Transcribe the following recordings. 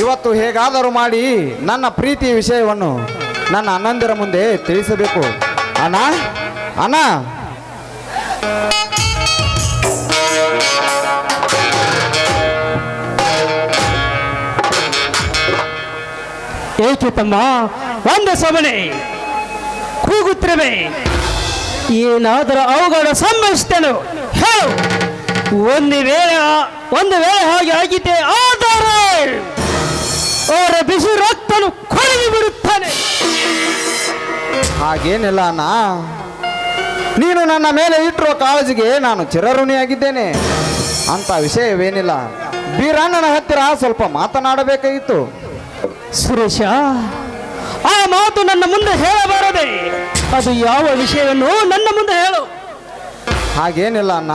ಇವತ್ತು ಹೇಗಾದರೂ ಮಾಡಿ ನನ್ನ ಪ್ರೀತಿ ವಿಷಯವನ್ನು ನನ್ನ ಅಣ್ಣಂದಿರ ಮುಂದೆ ತಿಳಿಸಬೇಕು. ಅಣ್ಣ ಅಣ್ಣ. ಏಕೆ ತಮ್ಮ? ಒಂದು ಸಮನೆ ಕೂಗುತ್ತಿರುವೆ. ಏನಾದರೂ ಅವುಗಳ ಸಂಭವಿಸ್ತೇನೆ ಹೇಳು. ಒಂದು ವೇಳೆ ಒಂದು ವೇಳೆ ಹಾಗೆ ಆಗಿದ್ದೆ ಆದರೆ ಅವರ ಬಿಸಿ ರಕ್ತನು ಕೊಡಗಿ ಬಿಡುತ್ತಾನೆ ಹಾಗೇನಿಲ್ಲ ಅಣ್ಣ. ನೀನು ನನ್ನ ಮೇಲೆ ಇಟ್ಟಿರೋ ಕಾಳಜಿಗೆ ನಾನು ಚಿರಋಣಿಯಾಗಿದ್ದೇನೆ. ಅಂತ ವಿಷಯವೇನಿಲ್ಲ. ಬೀರಣ್ಣನ ಹತ್ತಿರ ಸ್ವಲ್ಪ ಮಾತನಾಡಬೇಕಾಗಿತ್ತು. ಸುರೇಶ ಆ ಮಾತು ನನ್ನ ಮುಂದೆ ಹೇಳಬಾರದೆ. ಅದು ಯಾವ ವಿಷಯವನ್ನು ನನ್ನ ಮುಂದೆ ಹೇಳು. ಹಾಗೇನಿಲ್ಲ ಅಣ್ಣ.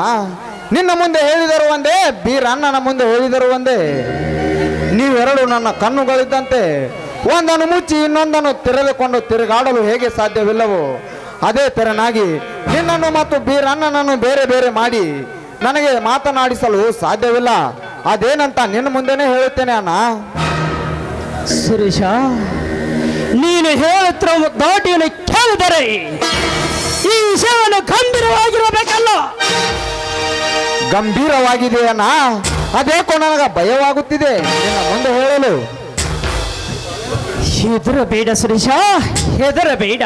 ನಿನ್ನ ಮುಂದೆ ಹೇಳಿದರು ಒಂದೇ ಬೀರಣ್ಣನ ಮುಂದೆ ಹೇಳಿದರು ಒಂದೇ. ನೀವೆರಡು ನನ್ನ ಕಣ್ಣುಗಳಿದ್ದಂತೆ, ಒಂದನ್ನು ಮುಚ್ಚಿ ಇನ್ನೊಂದನ್ನು ತೆರೆದುಕೊಂಡು ತಿರುಗಾಡಲು ಹೇಗೆ ಸಾಧ್ಯವಿಲ್ಲವೋ, ಅದೇ ತೆರನಾಗಿ ನಿನ್ನನ್ನು ಮತ್ತು ಬೀರಣ್ಣನನ್ನು ಬೇರೆ ಬೇರೆ ಮಾಡಿ ನನಗೆ ಮಾತನಾಡಿಸಲು ಸಾಧ್ಯವಿಲ್ಲ. ಅದೇನಂತ ನಿನ್ನ ಮುಂದೆನೇ ಹೇಳುತ್ತೇನೆ ಅಣ್ಣ. ಸುರೇಶ, ನೀನು ಹೇಳುತ್ತಿರೋ ದಾಟಿಯನ್ನು ಕೇಳಿದರೆ ಈ ವಿಷಯವನ್ನು ಗಂಭೀರವಾಗಿರಬೇಕಲ್ಲ. ಗಂಭೀರವಾಗಿದೆ ಅಣ್ಣ ಅದೇಕೋ ನನಗ ಭಯವಾಗುತ್ತಿದೆ. ನಿನ್ನ ಮುಂದೆ ಹೇಳಲು. ಹೆದರಬೇಡ ಸುರೇಶ ಹೆದರಬೇಡ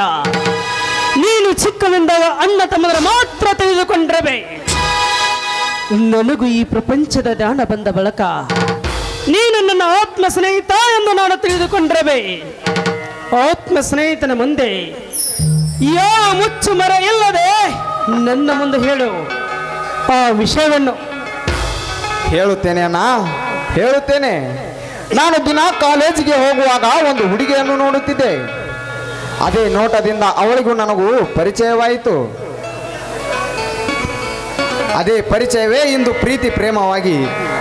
ನೀನು ಚಿಕ್ಕನಿಂದಾಗ ಅಣ್ಣ ತಮ್ಮದರ ಮಾತ್ರ ತಿಳಿದುಕೊಂಡ್ರೆ ನನಗೂ ಈ ಪ್ರಪಂಚದ ಜ್ಞಾನ ಬಂದ ಬಳಕ ನೀನು ನನ್ನ ಆತ್ಮ ಸ್ನೇಹಿತ ಎಂದು ನಾನು ತಿಳಿದುಕೊಂಡ್ರೆ. ಆತ್ಮ ಸ್ನೇಹಿತನ ಮುಂದೆ ಯಾ ಮುಚ್ಚು ಮರ ಇಲ್ಲದೆ ನನ್ನ ಮುಂದೆ ಹೇಳು. ಆ ವಿಷಯವನ್ನು ಹೇಳುತ್ತೇನೆ ಅಣ್ಣ ಹೇಳುತ್ತೇನೆ. ನಾನು ದಿನ ಕಾಲೇಜಿಗೆ ಹೋಗುವಾಗ ಒಂದು ಹುಡುಗಿಯನ್ನು ನೋಡುತ್ತಿದ್ದೆ. ಅದೇ ನೋಟದಿಂದ ಅವಳಿಗೂ ನನಗೂ ಪರಿಚಯವಾಯಿತು. ಅದೇ ಪರಿಚಯವೇ ಇಂದು ಪ್ರೀತಿ ಪ್ರೇಮವಾಗಿ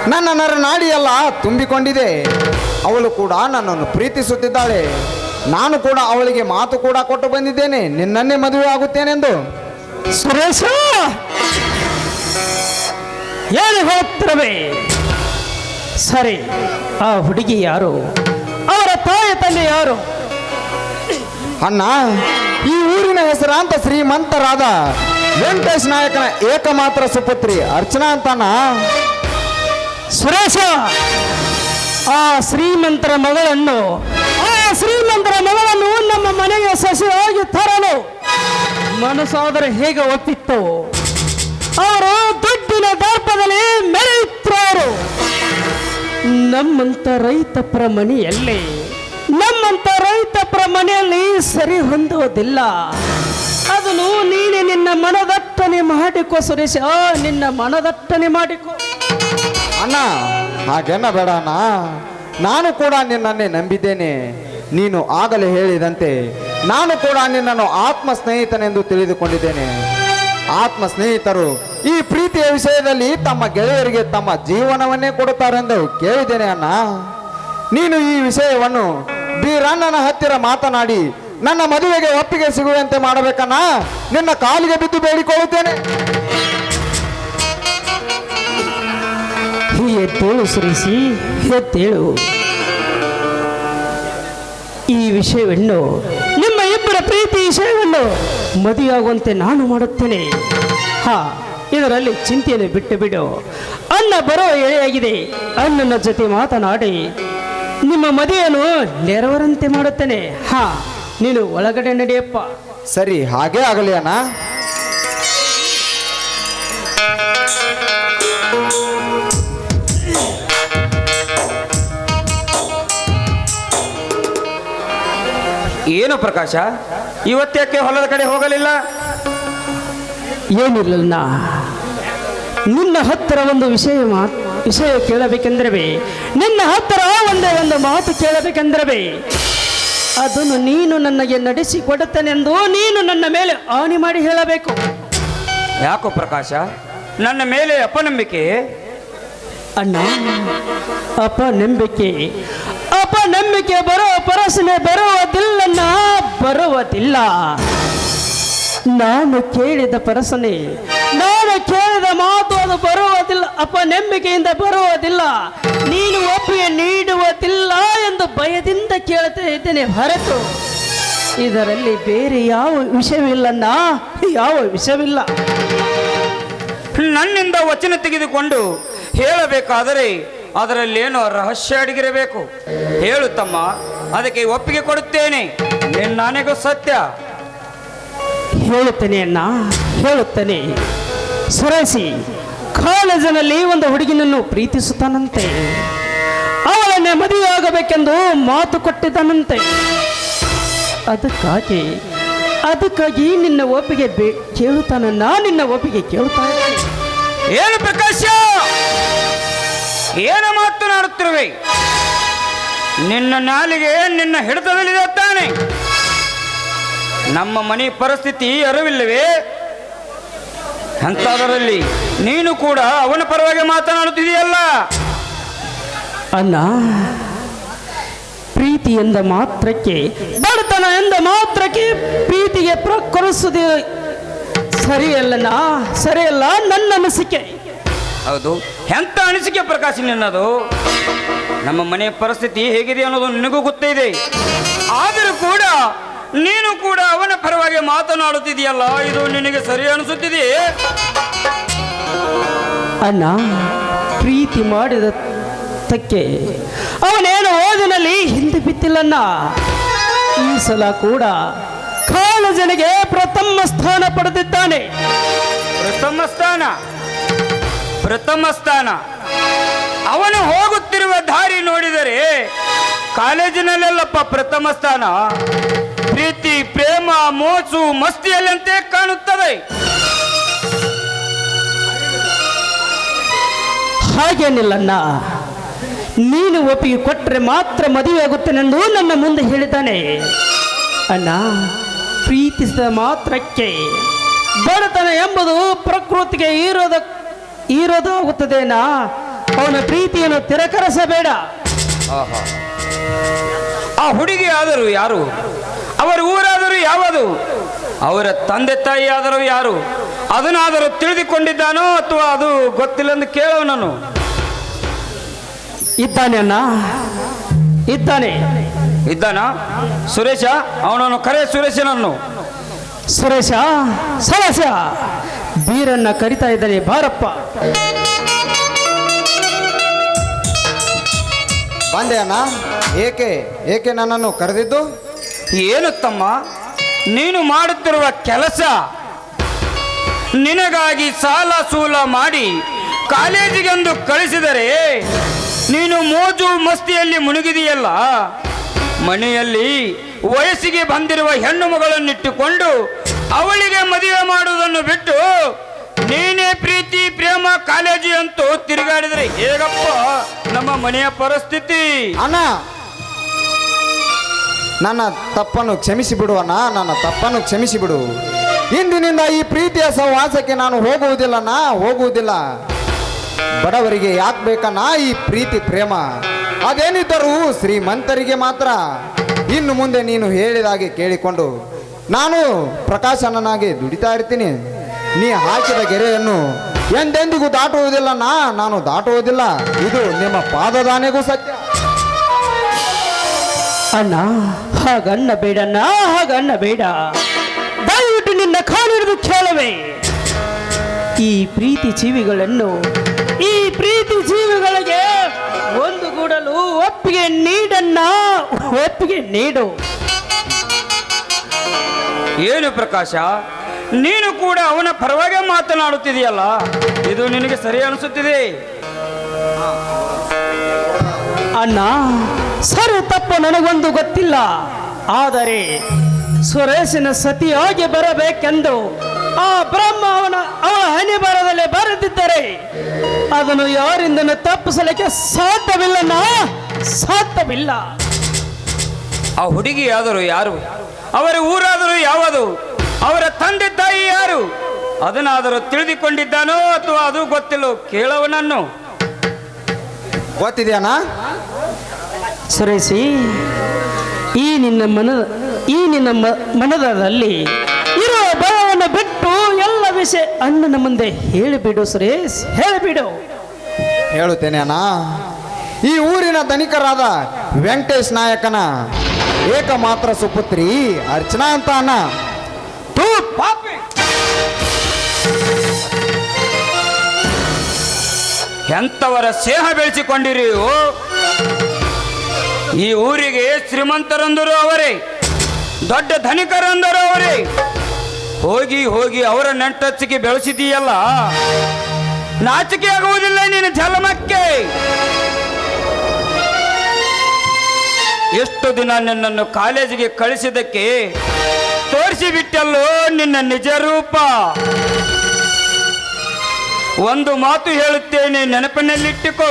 ನನ್ನ ನರನಾಡಿಯೆಲ್ಲ ತುಂಬಿಕೊಂಡಿದೆ. ಅವಳು ಕೂಡ ನನ್ನನ್ನು ಪ್ರೀತಿಸುತ್ತಿದ್ದಾಳೆ. ನಾನು ಕೂಡ ಅವಳಿಗೆ ಮಾತು ಕೂಡ ಕೊಟ್ಟು ಬಂದಿದ್ದೇನೆ. ನಿನ್ನನ್ನೇ ಮದುವೆ ಆಗುತ್ತೇನೆಂದು. ಸುರೇಶ! ಏನು ಹೋಗ್ತಿರವೆ ಸರಿ ಆ ಹುಡುಗಿ ಯಾರು? ಅವರ ತಾಯಿ ತಂದೆ ಯಾರು? ಅಣ್ಣ ಈ ಊರಿನ ಹೆಸರಾಂತ ಶ್ರೀಮಂತರಾದ ವೆಂಕಟೇಶ್ ನಾಯಕನ ಏಕಮಾತ್ರ ಸುಪುತ್ರಿ ಅರ್ಚನಾ ಅಂತಾನ ಸುರೇಶ ಆ ಶ್ರೀಮಂತರ ಮಗಳನ್ನು ಆ ಶ್ರೀಮಂತರ ಮಗಳನ್ನು ನಮ್ಮ ಮನೆಗೆ ಸಸಿಯಾಗಿ ತರಲು ಮನಸ್ಸಾದರೆ ಹೇಗೆ ಒಪ್ಪಿತ್ತು? ಅವರು ದುಡ್ಡಿನ ದರ್ಪದಲ್ಲಿ ಮೆರೆಯುತ್ತಾರೆ ನಮ್ಮಂತ ರೈತ ಮನೆಯಲ್ಲಿ, ನಮ್ಮಂತ ರೈತ ಮನೆಯಲ್ಲಿ ಸರಿ ಹೊಂದುವುದಿಲ್ಲ. ಅದನ್ನು ನೀನೆ ನಿನ್ನ ಮನದಟ್ಟನೆ ಮಾಡಿಕೋ ಸುರೇಶ, ನಿನ್ನ ಮನದಟ್ಟನೆ ಮಾಡಿಕೋ. ಅಣ್ಣ ಹಾಗೆನ್ನ ಬೇಡ ಅಣ್ಣ. ನಾನು ಕೂಡ ನಿನ್ನನ್ನೇ ನಂಬಿದ್ದೇನೆ. ನೀನು ಆಗಲೇ ಹೇಳಿದಂತೆ, ನಾನು ಕೂಡ ನಿನ್ನನ್ನು ಆತ್ಮ ಸ್ನೇಹಿತನೆಂದು ತಿಳಿದುಕೊಂಡಿದ್ದೇನೆ. ಆತ್ಮ ಸ್ನೇಹಿತರು ಈ ಪ್ರೀತಿಯ ವಿಷಯದಲ್ಲಿ ತಮ್ಮ ಗೆಳೆಯರಿಗೆ ತಮ್ಮ ಜೀವನವನ್ನೇ ಕೊಡುತ್ತಾರೆಂದು ಕೇಳಿದ್ದೇನೆ ಅಣ್ಣ. ನೀನು ಈ ವಿಷಯವನ್ನು ಬೀರಣ್ಣನ ಹತ್ತಿರ ಮಾತನಾಡಿ, ನನ್ನ ಮದುವೆಗೆ ಒಪ್ಪಿಗೆ ಸಿಗುವಂತೆ ಮಾಡಬೇಕಣ್ಣ. ನಿನ್ನ ಕಾಲಿಗೆ ಬಿದ್ದು ಬೇಡಿಕೊಳ್ಳುತ್ತೇನೆ. ಎದ್ದೇಳು ಸುರಿಸಿ ಎದ್ದೇಳು. ಈ ವಿಷಯವನ್ನು, ನಿಮ್ಮ ಇಬ್ಬರ ಪ್ರೀತಿ ವಿಷಯವನ್ನು ಮದುವೆಯಾಗುವಂತೆ ನಾನು ಮಾಡುತ್ತೇನೆ. ಹಾ ಇದರಲ್ಲಿ ಚಿಂತೆಯನ್ನು ಬಿಟ್ಟು ಬಿಡು. ಅನ್ನ ಬರೋ ಎಳೆಯಾಗಿದೆ. ಅನ್ನನ ಜೊತೆ ಮಾತನಾಡಿ. ನಿಮ್ಮ ಮದಿಯನ್ನು ನೆರವರಂತೆ ಮಾಡುತ್ತೇನೆ. ಹಾ ನೀನು ಒಳಗಡೆ ನಡೆಯಪ್ಪ. ಸರಿ ಹಾಗೆ ಆಗಲಿ ಅಣ್ಣ. ಏನು ಪ್ರಕಾಶ? ಇವತ್ತ್ಯಾಕೆ ಹೊಲದ ಕಡೆ ಹೋಗಲಿಲ್ಲ? ಏನಿಲ್ಲ ನಿನ್ನ ಹತ್ತಿರ ಒಂದು ವಿಷಯ ಮಾತು ವಿಷಯ ಕೇಳಬೇಕೆಂದ್ರೆ ನಿನ್ನ ಹತ್ತಿರ ಒಂದೇ ಒಂದು ಮಾತು ಕೇಳಬೇಕೆಂದ್ರೆ ಅದನ್ನು ನೀನು ನನಗೆ ನಡೆಸಿ ಕೊಡುತ್ತೇನೆಂದು ನೀನು ನನ್ನ ಮೇಲೆ ಆಣಿ ಮಾಡಿ ಹೇಳಬೇಕು. ಯಾಕೋ ಪ್ರಕಾಶ? ನನ್ನ ಮೇಲೆ ಅಪನಂಬಿಕೆ? ಅಣ್ಣ ಅಪನಂಬಿಕೆ. ಅಪನಂಬಿಕೆ ಬರೋ ಪರಸನೆ ಬರುವುದಿಲ್ಲಣ್ಣ, ಬರುವುದಿಲ್ಲ. ನಾನು ಕೇಳಿದ ಪರಸನೆ, ನಾನು ಕೇಳಿದ ಮಾತು ಅದು ಬರುವುದಿಲ್ಲ, ಅಪ್ಪ ಅಪನಂಬಿಕೆಯಿಂದ ಬರುವುದಿಲ್ಲ. ನೀನು ಒಪ್ಪಿಗೆ ನೀಡುವುದಿಲ್ಲ ಎಂದು ಭಯದಿಂದ ಕೇಳುತ್ತಾ ಇದ್ದೇನೆ ಹೊರತು. ಇದರಲ್ಲಿ ಬೇರೆ ಯಾವ ವಿಷಯವಿಲ್ಲಣ್ಣ, ಯಾವ ವಿಷಯವಿಲ್ಲ. ನನ್ನಿಂದ ವಚನ ತೆಗೆದುಕೊಂಡು ಹೇಳಬೇಕಾದರೆ ಅದರಲ್ಲೇನೋ ರಹಸ್ಯ ಅಡಗಿರಬೇಕು. ಹೇಳು ತಮ್ಮ ಅದಕ್ಕೆ ಒಪ್ಪಿಗೆ ಕೊಡುತ್ತೇನೆ. ನನಗೂ ಸತ್ಯ. ಹೇಳುತ್ತೇನೆ ಅಣ್ಣ ಹೇಳುತ್ತೇನೆ. ಸುರಸಿ ಕಾಲೇಜಿನಲ್ಲಿ ಒಂದು ಹುಡುಗಿನನ್ನು ಪ್ರೀತಿಸುತ್ತಾನಂತೆ. ಅವಳನ್ನೇ ಮದುವೆಯಾಗಬೇಕೆಂದು ಮಾತು ಕೊಟ್ಟಿದ್ದಾನಂತೆ. ಅದಕ್ಕಾಗಿ ಅದಕ್ಕಾಗಿ ನಿನ್ನ ಒಪ್ಪಿಗೆ ಕೇಳುತ್ತಾನ ಕೇಳುತ್ತಾನನ್ನ ನಿನ್ನ ಒಪ್ಪಿಗೆ ಕೇಳುತ್ತಾನೆ. ಏನು ಪ್ರಕಾಶ! ಏನು ಮಾತನಾಡುತ್ತಿರುವೆ ನಿನ್ನ ನಾಲಿಗೆ ನಿನ್ನ ಹಿಡಿತದಲ್ಲಿದೆ ತಾನೆ ನಮ್ಮ ಮನೆ ಪರಿಸ್ಥಿತಿ ಅರಿವಿಲ್ಲವೇ? ಅಂತಾದರಲ್ಲಿ ನೀನು ಕೂಡ ಅವನ ಪರವಾಗಿ ಮಾತನಾಡುತ್ತಿದೆಯಲ್ಲ ಅಣ್ಣ, ಪ್ರೀತಿ ಎಂದ ಮಾತ್ರಕ್ಕೆ, ಬಡತನ ಎಂದ ಮಾತ್ರಕ್ಕೆ ಪ್ರೀತಿಗೆ ಪ್ರಕರಿಸುವುದು ಸರಿಯಲ್ಲ ಸರಿಯಲ್ಲ ನನ್ನ ಅನಿಸಿಕೆ. ಹೌದು. ಎಂಥ ಅನಿಸಿಕೆ ಪ್ರಕಾಶ ನಿನ್ನದು? ನಮ್ಮ ಮನೆಯ ಪರಿಸ್ಥಿತಿ ಹೇಗಿದೆ ಅನ್ನೋದು ನಿನಗೂ ಗೊತ್ತಿದೆ ಆದರೂ ಕೂಡ ನೀನು ಕೂಡ ಅವನ ಪರವಾಗಿ ಮಾತನಾಡುತ್ತಿದೆಯಲ್ಲ ಇದು ನಿನಗೆ ಸರಿ ಅನಿಸುತ್ತಿದೆಯೇ ಅಣ್ಣ ಪ್ರೀತಿ ಮಾಡಿದ ತಕ್ಕೆ ಅವನೇನು ಓದಿನಲ್ಲಿ ಹಿಂದೆ ಬಿತ್ತಿಲ್ಲಣ್ಣ ಈ ಸಲ ಕೂಡ ಕಾಲೇಜನಿಗೆ ಪ್ರಥಮ ಸ್ಥಾನ ಪಡೆದಿದ್ದಾನೆ. ಪ್ರಥಮ ಸ್ಥಾನ? ಪ್ರಥಮ ಸ್ಥಾನ. ಅವನು ಹೋಗುತ್ತಿರುವ ದಾರಿ ನೋಡಿದರೆ ಕಾಲೇಜಿನಲ್ಲೆಲ್ಲಪ್ಪ ಪ್ರಥಮ ಸ್ಥಾನ. ಪ್ರೀತಿ, ಪ್ರೇಮ, ಮೋಸು ಮಸ್ತಿಯಲ್ಲಂತೆ ಕಾಣುತ್ತದೆ. ಹಾಗೇನಿಲ್ಲಣ್ಣ ನೀನು ಒಪ್ಪಿಗೆ ಕೊಟ್ಟರೆ ಮಾತ್ರ ಮದುವೆ ಆಗುತ್ತೇನೆಂದು ನನ್ನ ಮುಂದೆ ಹೇಳಿದ್ದಾನೆ. ಅಣ್ಣ, ಪ್ರೀತಿಸಿದ ಮಾತ್ರಕ್ಕೆ ಬಡತನ ಎಂಬುದು ಪ್ರಕೃತಿಗೆ ಇರೋದ ಇರೋದಾಗುತ್ತದೇನಾ ಅವನ ಪ್ರೀತಿಯನ್ನು ತಿರಕರಿಸಬೇಡ. ಆ ಹುಡುಗಿ ಆದರು ಯಾರು? ಅವರ ಊರಾದರೂ ಯಾವುದು? ಅವರ ತಂದೆ ತಾಯಿ ಆದರೂ ಯಾರು? ಅದನ್ನಾದರೂ ತಿಳಿದುಕೊಂಡಿದ್ದಾನೋ ಅಥವಾ ಅದು ಗೊತ್ತಿಲ್ಲ ಎಂದು ಕೇಳೋ ನಾನು? ಇದ್ದಾನೆ ಅಣ್ಣ. ಇದ್ದಾನೆ. ಇದ್ದಾನ? ಸುರೇಶ ಅವನನ್ನು ಕರೆ ಸುರೇಶನನ್ನು. ಸುರೇಶ ಸರಸ ಬೀರನ್ನ ಕರಿತಾ ಇದ್ದಾನೆ ಬಾರಪ್ಪ. ಬಂದೆ ಅಣ್ಣ. ಏಕೆ ಏಕೆ ನನ್ನನ್ನು ಕರೆದಿದ್ದು? ಏನು ತಮ್ಮ ನೀನು ಮಾಡುತ್ತಿರುವ ಕೆಲಸ ನಿನಗಾಗಿ ಸಾಲ ಸೂಲ ಮಾಡಿ ಕಾಲೇಜಿಗೆಂದು ಕಳಿಸಿದರೆ ನೀನು ಮೋಜು ಮಸ್ತಿಯಲ್ಲಿ ಮುಳುಗಿದೆಯಲ್ಲ ಮನೆಯಲ್ಲಿ ವಯಸ್ಸಿಗೆ ಬಂದಿರುವ ಹೆಣ್ಣು ಮಗಳನ್ನಿಟ್ಟುಕೊಂಡು ಅವಳಿಗೆ ಮದುವೆ ಮಾಡುವುದನ್ನು ಬಿಟ್ಟು ನೀನೇ ಪ್ರೀತಿ, ಪ್ರೇಮ ಕಾಲೇಜು ಅಂತೂ ತಿರುಗಾಡಿದರೆ ಹೇಗಪ್ಪ ನಮ್ಮ ಮನೆಯ ಪರಿಸ್ಥಿತಿ? ಅಣ್ಣ, ನನ್ನ ತಪ್ಪನ್ನು ಕ್ಷಮಿಸಿ ಬಿಡು ಅಣ್ಣ, ನನ್ನ ತಪ್ಪನ್ನು ಕ್ಷಮಿಸಿ ಬಿಡು. ಇಂದಿನಿಂದ ಈ ಪ್ರೀತಿಯ ಸಹವಾಸಕ್ಕೆ ನಾನು ಹೋಗುವುದಿಲ್ಲಣ್ಣ ಹೋಗುವುದಿಲ್ಲ. ಬಡವರಿಗೆ ಯಾಕೆ ಬೇಕಣ್ಣ ಈ ಪ್ರೀತಿ, ಪ್ರೇಮ? ಅದೇನಿದ್ದರೂ ಶ್ರೀಮಂತರಿಗೆ ಮಾತ್ರ. ಇನ್ನು ಮುಂದೆ ನೀನು ಹೇಳಿದಾಗೆ ಕೇಳಿಕೊಂಡು ನಾನು ಪ್ರಕಾಶನನಾಗಿ ದುಡಿತಾ ಇರ್ತೀನಿ. ನೀ ಹಾಕಿದ ಗೆರೆಯನ್ನು ಎಂದೆಂದಿಗೂ ದಾಟುವುದಿಲ್ಲ ನಾ, ನಾನು ದಾಟುವುದಿಲ್ಲ. ಇದು ನಿಮ್ಮ ಪಾದದಾನೆಗೂ ಸತ್ಯ. ಅಣ್ಣ, ಹಾಗಣ್ಣ ಬೇಡಣ್ಣ ಹಾಗಣ್ಣ ಬೇಡ. ದಯವಿಟ್ಟು ನಿನ್ನ ಕಾಲಿಡಿದು ಕೇಳವೆ. ಈ ಪ್ರೀತಿ ಜೀವಿಗಳನ್ನು, ಈ ಪ್ರೀತಿ ಜೀವಿಗಳಿಗೆ ಒಂದು ಗೂಡಲು ಒಪ್ಪಿಗೆ ನೀಡಣ್ಣ, ಒಪ್ಪಿಗೆ ನೀಡು. ಏನು ಪ್ರಕಾಶ? ನೀನು ಕೂಡ ಅವನ ಪರವಾಗಿ ಮಾತನಾಡುತ್ತಿದೆಯಲ್ಲ? ಇದು ನಿನಗೆ ಸರಿ ಅನಿಸುತ್ತಿದೆ? ಅಣ್ಣ ಸರಿ ತಪ್ಪು ನನಗೊಂದು ಗೊತ್ತಿಲ್ಲ. ಆದರೆ ಸುರೇಶನ ಸತಿಯಾಗಿ ಬರಬೇಕೆಂದು ಆ ಬ್ರಹ್ಮ ಅವನ ಅವನ ಹನಿ ಬರದಲ್ಲಿ ಬರೆದಿದ್ದರೆ ಅದನ್ನು ಯಾರಿಂದನೂ ತಪ್ಪಿಸಲಿಕ್ಕೆ ಸಾಧ್ಯವಿಲ್ಲ ಸಾಧ್ಯವಿಲ್ಲ. ಆ ಹುಡುಗಿಯಾದರೂ ಯಾರು? ಅವರ ಊರಾದರೂ ಯಾವುದು? ಅವರ ತಂದೆ ತಾಯಿ ಯಾರು? ಅದನ್ನಾದರೂ ತಿಳಿದುಕೊಂಡಿದ್ದಾನೋ ಅಥವಾ ಅದು ಗೊತ್ತಿಲ್ಲ ಕೇಳವನನ್ನು ಗೊತ್ತಿದೆಯಣ್ಣ? ಸುರೇಶಿ ಈ ನಿನ್ನ ಮನ ಈ ನಿನ್ನ ಮ- ಮನದಲ್ಲಿ ಇರೋ ಭಯವನ್ನು ಬಿಟ್ಟು ಎಲ್ಲ ವಿಷಯ ಅಣ್ಣನ ಮುಂದೆ ಹೇಳಿಬಿಡು ಸುರೇಶ್ ಹೇಳಿಬಿಡು. ಹೇಳುತ್ತೇನೆ ಅಣ್ಣ. ಈ ಊರಿನ ಧನಿಕರಾದ ವೆಂಕಟೇಶ್ ನಾಯಕನ ಏಕಮಾತ್ರ ಸುಪುತ್ರಿ ಅರ್ಚನಾ ಅಂತ ಅಣ್ಣ. ತೂ ಪಾಪಿ. ಎಂಥವರ ಸ್ನೇಹ ಬೆಳೆಸಿಕೊಂಡಿರಿ ಈ ಊರಿಗೆ ಶ್ರೀಮಂತರಂದರು ಅವರೇ, ದೊಡ್ಡ ಧನಿಕರಂದರು ಅವರೇ. ಹೋಗಿ ಹೋಗಿ ಅವರ ನೆಂಟಚ್ಚಿಗೆ ಬೆಳೆಸಿದೀಯಲ್ಲ ನಾಚಿಕೆ ಆಗುವುದಿಲ್ಲ ನೀನು ಜಲಮಕ್ಕೆ ಎಷ್ಟು ದಿನ ನಿನ್ನನ್ನು ಕಾಲೇಜಿಗೆ ಕಳಿಸಿದಕ್ಕೆ ತೋರಿಸಿಬಿಟ್ಟಲ್ಲೋ ನಿನ್ನ ನಿಜ ರೂಪ. ಒಂದು ಮಾತು ಹೇಳುತ್ತೇನೆ ನೆನಪಿನಲ್ಲಿಟ್ಟುಕೋ.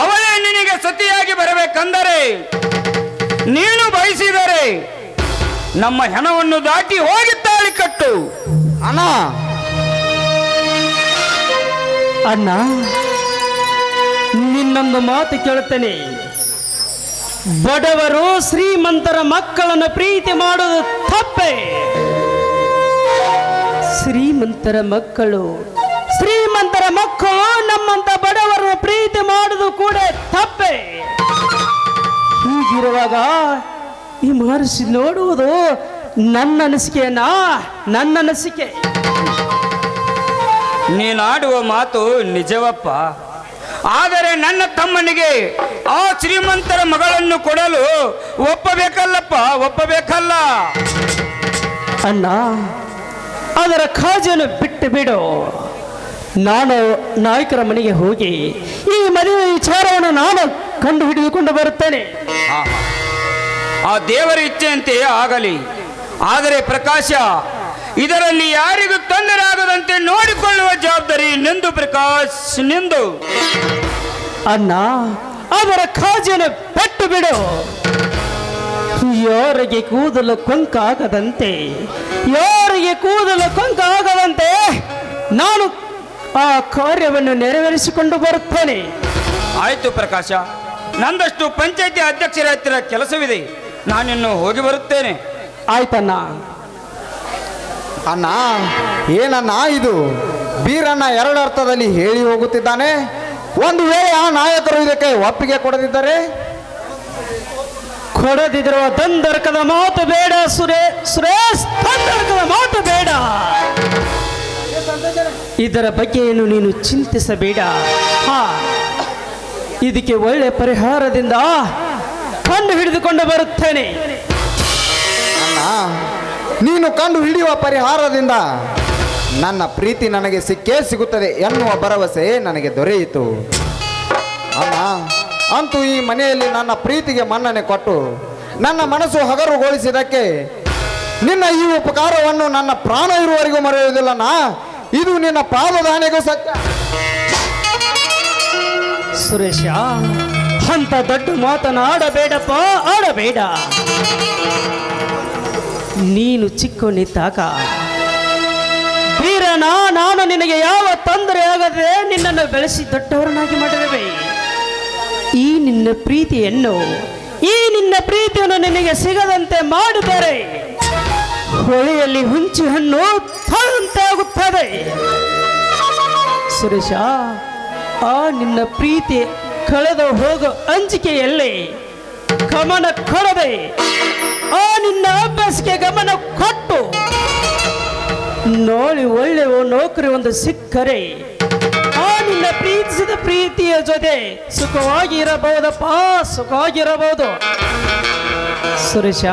ಅವಳೇ ನಿನಗೆ ಸತಿಯಾಗಿ ಬರಬೇಕಂದರೆ ನೀನು ಬಯಸಿದರೆ ನಮ್ಮ ಹೆಣವನ್ನು ದಾಟಿ ಹೋಗಿ ತಾಳಿ ಕಟ್ಟು. ಅಣ್ಣ. ಅಣ್ಣ, ನಿನ್ನೊಂದು ಮಾತು ಕೇಳುತ್ತೇನೆ. ಬಡವರು ಶ್ರೀಮಂತರ ಮಕ್ಕಳನ್ನು ಪ್ರೀತಿ ಮಾಡೋದು ತಪ್ಪೆ. ಶ್ರೀಮಂತರ ಮಕ್ಕಳು ಶ್ರೀಮಂತರ ಮಕ್ಕಳು ನಮ್ಮಂತ ಬಡವರನ್ನು ಪ್ರೀತಿ ಮಾಡೋದು ಕೂಡ ತಪ್ಪೆ. ಹೀಗಿರುವಾಗ ಈ ಮಹರ್ಷಿ ನೋಡುವುದು ನನ್ನ ಅನಿಸಿಕೆನಾ ನನ್ನ ಅನಿಸಿಕೆ. ನೀನಾಡುವ ಮಾತು ನಿಜವಪ್ಪ. ಆದರೆ ನನ್ನ ತಮ್ಮನಿಗೆ ಆ ಶ್ರೀಮಂತರ ಮಗಳನ್ನು ಕೊಡಲು ಒಪ್ಪಬೇಕಲ್ಲಪ್ಪ ಒಪ್ಪಬೇಕಲ್ಲ? ಅಣ್ಣ ಅದರ ಕಾಜನ್ನು ಬಿಟ್ಟು ಬಿಡು. ನಾನು ನಾಯಕರ ಮನೆಗೆ ಹೋಗಿ ಈ ಮದುವೆ ವಿಚಾರವನ್ನು ನಾನು ಕಂಡು ಹಿಡಿದುಕೊಂಡು ಬರುತ್ತೇನೆ. ಆ ದೇವರ ಇಚ್ಛೆಯಂತೆಯೇ ಆಗಲಿ. ಆದರೆ ಪ್ರಕಾಶ ಇದರಲ್ಲಿ ಯಾರಿಗೂ ತೊಂದರೆ ಆಗದಂತೆ ನೋಡಿಕೊಳ್ಳುವ ಜವಾಬ್ದಾರಿ ನಿಂದು ಪ್ರಕಾಶ್ ನಿಂದು. ಅಣ್ಣ ಅವರ ಖಾಜನ ಪಟ್ಟು ಬಿಡು. ಯಾರಿಗೆ ಕೂದಲು ಕೊಂಕ ಆಗದಂತೆ ಯಾರಿಗೆ ಕೂದಲು ಕೊಂಕ ಆಗದಂತೆ ನಾನು ಆ ಕಾರ್ಯವನ್ನು ನೆರವೇರಿಸಿಕೊಂಡು ಬರುತ್ತೇನೆ. ಆಯ್ತು ಪ್ರಕಾಶ ನಂದಷ್ಟು ಪಂಚಾಯತಿ ಅಧ್ಯಕ್ಷರ ಹತ್ತಿರ ಕೆಲಸವಿದೆ. ನಾನಿನ್ನು ಹೋಗಿ ಬರುತ್ತೇನೆ. ಆಯ್ತಣ್ಣ. ಅಣ್ಣ ಏನಣ್ಣ ಇದು? ಬೀರಣ್ಣ ಎರಡು ಅರ್ಥದಲ್ಲಿ ಹೇಳಿ ಹೋಗುತ್ತಿದ್ದಾನೆ. ಒಂದು ವೇಳೆ ಆ ನಾಯಕರು ಇದಕ್ಕೆ ಒಪ್ಪಿಗೆ ಕೊಡದಿದ್ದರೆ? ಕೊಡದಿರುವ ತಂದರ್ಕದ ಮಾತು ಬೇಡ ಸುರೇ ಸುರೇಶ್ ತಂದರ್ಕದ ಮಾತು ಬೇಡ. ಇದರ ಬಗ್ಗೆ ಏನು ನೀನು ಚಿಂತಿಸಬೇಡ. ಹಾ ಇದಕ್ಕೆ ಒಳ್ಳೆ ಪರಿಹಾರದಿಂದ ಕಂಡು ಹಿಡಿದುಕೊಂಡು ಬರುತ್ತೇನೆ. ಅಣ್ಣ ನೀನು ಕಂಡು ಹಿಡಿಯುವ ಪರಿಹಾರದಿಂದ ನನ್ನ ಪ್ರೀತಿ ನನಗೆ ಸಿಕ್ಕೇ ಸಿಗುತ್ತದೆ ಎನ್ನುವ ಭರವಸೆ ನನಗೆ ದೊರೆಯಿತು. ಅಮ್ಮ, ಅಂತೂ ಈ ಮನೆಯಲ್ಲಿ ನನ್ನ ಪ್ರೀತಿಗೆ ಮನ್ನಣೆ ಕೊಟ್ಟು ನನ್ನ ಮನಸ್ಸು ಹಗರುಗೊಳಿಸಿದಕ್ಕೆ ನಿನ್ನ ಈ ಉಪಕಾರವನ್ನು ನನ್ನ ಪ್ರಾಣ ಇರುವವರೆಗೂ ಮರೆಯುವುದಿಲ್ಲಣ್ಣ ಇದು ನಿನ್ನ ಪಾದದಾನೆಗೂ ಸತ್ಯ. ಸುರೇಶ ಅಂತ ದೊಡ್ಡ ಮಾತನಾಡಬೇಡಪ್ಪ, ಆಡಬೇಡ. ನೀನು ಚಿಕ್ಕವನಿದ್ದಾಗ ವೀರನ, ನಾನು ನಿನಗೆ ಯಾವ ತೊಂದರೆ ಆಗದೆ ನಿನ್ನನ್ನು ಬೆಳೆಸಿ ದೊಡ್ಡವರನ್ನಾಗಿ ಮಾಡಿದೆ ಈ ನಿನ್ನ ಪ್ರೀತಿಯನ್ನು, ಈ ನಿನ್ನ ಪ್ರೀತಿಯನ್ನು ನಿನಗೆ ಸಿಗದಂತೆ ಮಾಡಿದರೆ ಹೊಳೆಯಲ್ಲಿ ಹುಂಚಿ ಹಣ್ಣು ತಂತೆ ಆಗುತ್ತದೆ. ಸುರೇಶ, ಆ ನಿನ್ನ ಪ್ರೀತಿ ಕಳೆದು ಹೋಗೋ ಅಂಜಿಕೆಯಲ್ಲಿ ಕಮನ ಕೊಡದೆ ಆ ನಿನ್ನ ಅಭ್ಯಾಸಕ್ಕೆ ಗಮನ ಕೊಟ್ಟು ನೋಡಿ ಒಳ್ಳೆಯ ನೌಕರಿ ಒಂದು ಸಿಕ್ಕರೆ. ಆ ನಿನ್ನ ಪ್ರೀತಿಸಿದ ಪ್ರೀತಿಯ ಜೊತೆ ಸುಖವಾಗಿ ಇರಬಹುದಪ್ಪ ಸುಖವಾಗಿರಬಹುದು. ಸುರೇಶ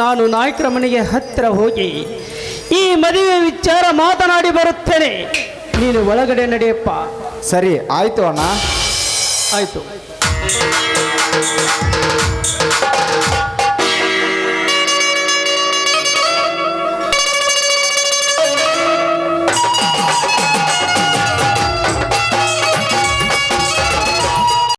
ನಾನು ನಾಯಕರ ಮನೆಗೆ ಹತ್ತಿರ ಹೋಗಿ ಈ ಮದುವೆ ವಿಚಾರ ಮಾತನಾಡಿ ಬರುತ್ತೇನೆ. ನೀನು ಒಳಗಡೆ ನಡೆಯಪ್ಪ. ಸರಿ ಆಯ್ತು ಅಣ್ಣ. ಆಯ್ತು.